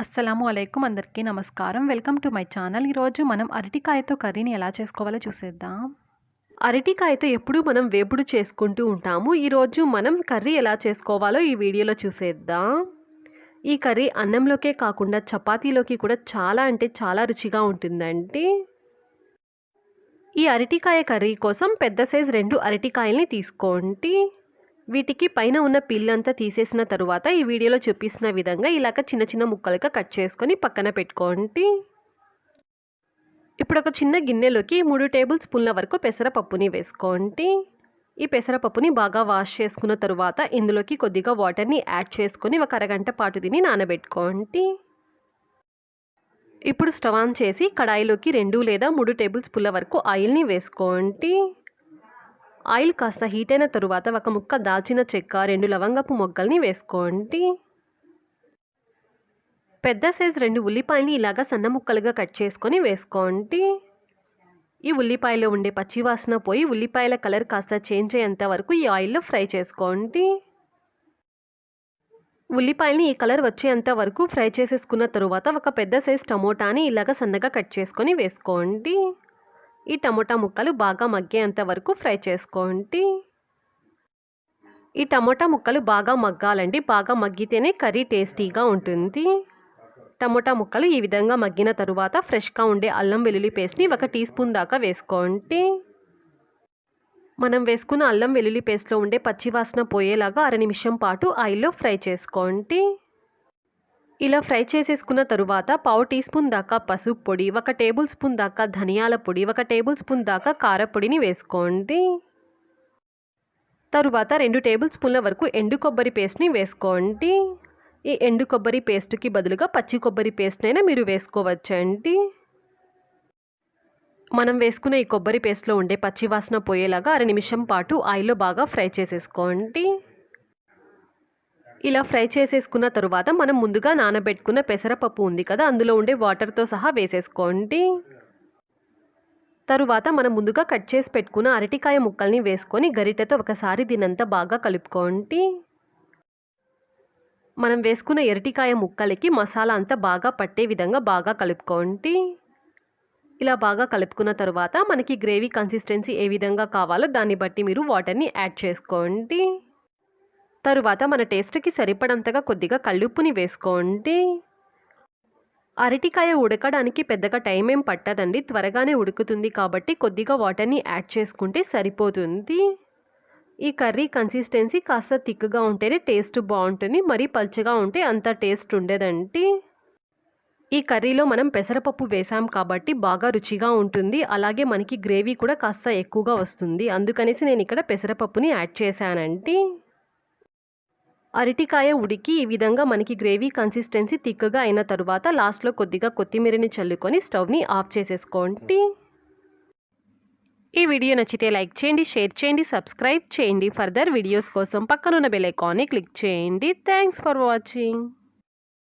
అస్సలాము అలైకుం అందరికీ నమస్కారం. Welcome to my channel. ఈరోజు మనం అరటికాయతో కర్రీని ఎలా చేసుకోవాలో చూసేద్దాం. అరటికాయతో ఎప్పుడు మనం వేపుడు చేసుకుంటూ ఉంటాము. ఈరోజు మనం కర్రీ ఎలా చేసుకోవాలో ఈ వీడియోలో చూసేద్దాం. ఈ కర్రీ అన్నంలోకే కాకుండా చపాతీలోకి కూడా చాలా అంటే చాలా రుచిగా ఉంటుందండి. ఈ అరటికాయ కర్రీ కోసం పెద్ద సైజ్ రెండు అరటికాయల్ని తీసుకోండి. వీటికి పైన ఉన్న పిల్లంతా తీసేసిన తరువాత ఈ వీడియోలో చూపిస్తున్న విధంగా ఇలాగ చిన్న చిన్న ముక్కలుగా కట్ చేసుకొని పక్కన పెట్టుకోండి. ఇప్పుడు ఒక చిన్న గిన్నెలోకి మూడు టేబుల్ స్పూన్ల వరకు పెసరపప్పుని వేసుకోండి. ఈ పెసరపప్పుని బాగా వాష్ చేసుకున్న తరువాత ఇందులోకి కొద్దిగా వాటర్ని యాడ్ చేసుకొని ఒక అరగంట పాటు తిని నానబెట్టుకోండి. ఇప్పుడు స్టవ్ ఆన్ చేసి కడాయిలోకి రెండు లేదా మూడు టేబుల్ స్పూన్ల వరకు ఆయిల్ని వేసుకోండి. ఆయిల్ కాస్త హీట్ అయిన తరువాత ఒక ముక్క దాల్చిన చెక్క రెండు లవంగపు మొగ్గల్ని వేసుకోండి. పెద్ద సైజ్ రెండు ఉల్లిపాయలని ఇలాగా సన్న ముక్కలుగా కట్ చేసుకొని వేసుకోండి. ఈ ఉల్లిపాయలో ఉండే పచ్చివాసన పోయి ఉల్లిపాయల కలర్ కాస్త చేంజ్ అయ్యేంత వరకు ఈ ఆయిల్లో ఫ్రై చేసుకోండి. ఉల్లిపాయలని ఈ కలర్ వచ్చేంత వరకు ఫ్రై చేసేసుకున్న తరువాత ఒక పెద్ద సైజ్ టమోటాని ఇలాగ సన్నగా కట్ చేసుకొని వేసుకోండి. ఈ టమోటా ముక్కలు బాగా మగ్గేంత వరకు ఫ్రై చేసుకోండి. ఈ టమోటా ముక్కలు బాగా మగ్గాలండి. బాగా మగ్గితేనే కర్రీ టేస్టీగా ఉంటుంది. టమోటా ముక్కలు ఈ విధంగా మగ్గిన తరువాత ఫ్రెష్గా ఉండే అల్లం వెల్లుల్లి పేస్ట్ని ఒక టీ స్పూన్ దాకా వేసుకోండి. మనం వేసుకున్న అల్లం వెల్లుల్లి పేస్ట్లో ఉండే పచ్చివాసన పోయేలాగా అర నిమిషం పాటు ఆయిల్లో ఫ్రై చేసుకోండి. ఇలా ఫ్రై చేసేసుకున్న తరువాత పావు టీ స్పూన్ దాకా పసుపు పొడి ఒక టేబుల్ స్పూన్ దాకా ధనియాల పొడి ఒక టేబుల్ స్పూన్ దాకా కారపొడిని వేసుకోండి. తరువాత రెండు టేబుల్ స్పూన్ల వరకు ఎండు కొబ్బరి పేస్ట్ని వేసుకోండి. ఈ ఎండు కొబ్బరి పేస్ట్కి బదులుగా పచ్చి కొబ్బరి పేస్ట్నైనా మీరు వేసుకోవచ్చండి. మనం వేసుకున్న ఈ కొబ్బరి పేస్ట్లో ఉండే పచ్చివాసన పోయేలాగా అర నిమిషం పాటు ఆయిల్లో బాగా ఫ్రై చేసేసుకోండి. ఇలా ఫ్రై చేసేసుకున్న తరువాత మనం ముందుగా నానబెట్టుకున్న పెసరపప్పు ఉంది కదా అందులో ఉండే వాటర్తో సహా వేసేసుకోండి. తరువాత మనం ముందుగా కట్ చేసి పెట్టుకున్న అరటికాయ ముక్కల్ని వేసుకొని గరిటెతో ఒకసారి దీనంతా బాగా కలుపుకోండి. మనం వేసుకున్న ఎరటికాయ ముక్కలకి మసాలా అంతా బాగా పట్టే విధంగా బాగా కలుపుకోండి. ఇలా బాగా కలుపుకున్న తర్వాత మనకి గ్రేవీ కన్సిస్టెన్సీ ఏ విధంగా కావాలో దాన్ని బట్టి మీరు వాటర్ని యాడ్ చేసుకోండి. తరువాత మన టేస్ట్కి సరిపడంతగా కొద్దిగా కళ్ళుప్పుని వేసుకోండి. అరటికాయ ఉడకడానికి పెద్దగా టైం ఏం పట్టదండి. త్వరగానే ఉడుకుతుంది కాబట్టి కొద్దిగా వాటర్ని యాడ్ చేసుకుంటే సరిపోతుంది. ఈ కర్రీ కన్సిస్టెన్సీ కాస్త థిక్గా ఉంటేనే టేస్ట్ బాగుంటుంది. మరీ పల్చగా ఉంటే అంత టేస్ట్ ఉండేదండి. ఈ కర్రీలో మనం పెసరపప్పు వేసాం కాబట్టి బాగా రుచిగా ఉంటుంది. అలాగే మనకి గ్రేవీ కూడా కాస్త ఎక్కువగా వస్తుంది. అందుకనేసి నేను ఇక్కడ పెసరపప్పుని యాడ్ చేశానండి. అరటికాయ ఉడికి ఈ విధంగా మనకి గ్రేవీ కన్సిస్టెన్సీ థిక్గా అయిన తరువాత లాస్ట్లో కొద్దిగా కొత్తిమీరని చల్లుకొని స్టవ్ని ఆఫ్ చేసేసుకోండి. ఈ వీడియో నచ్చితే లైక్ చేయండి షేర్ చేయండి సబ్స్క్రైబ్ చేయండి. ఫర్దర్ వీడియోస్ కోసం పక్కనున్న బెల్ ఐకాన్ని క్లిక్ చేయండి. Thanks for watching.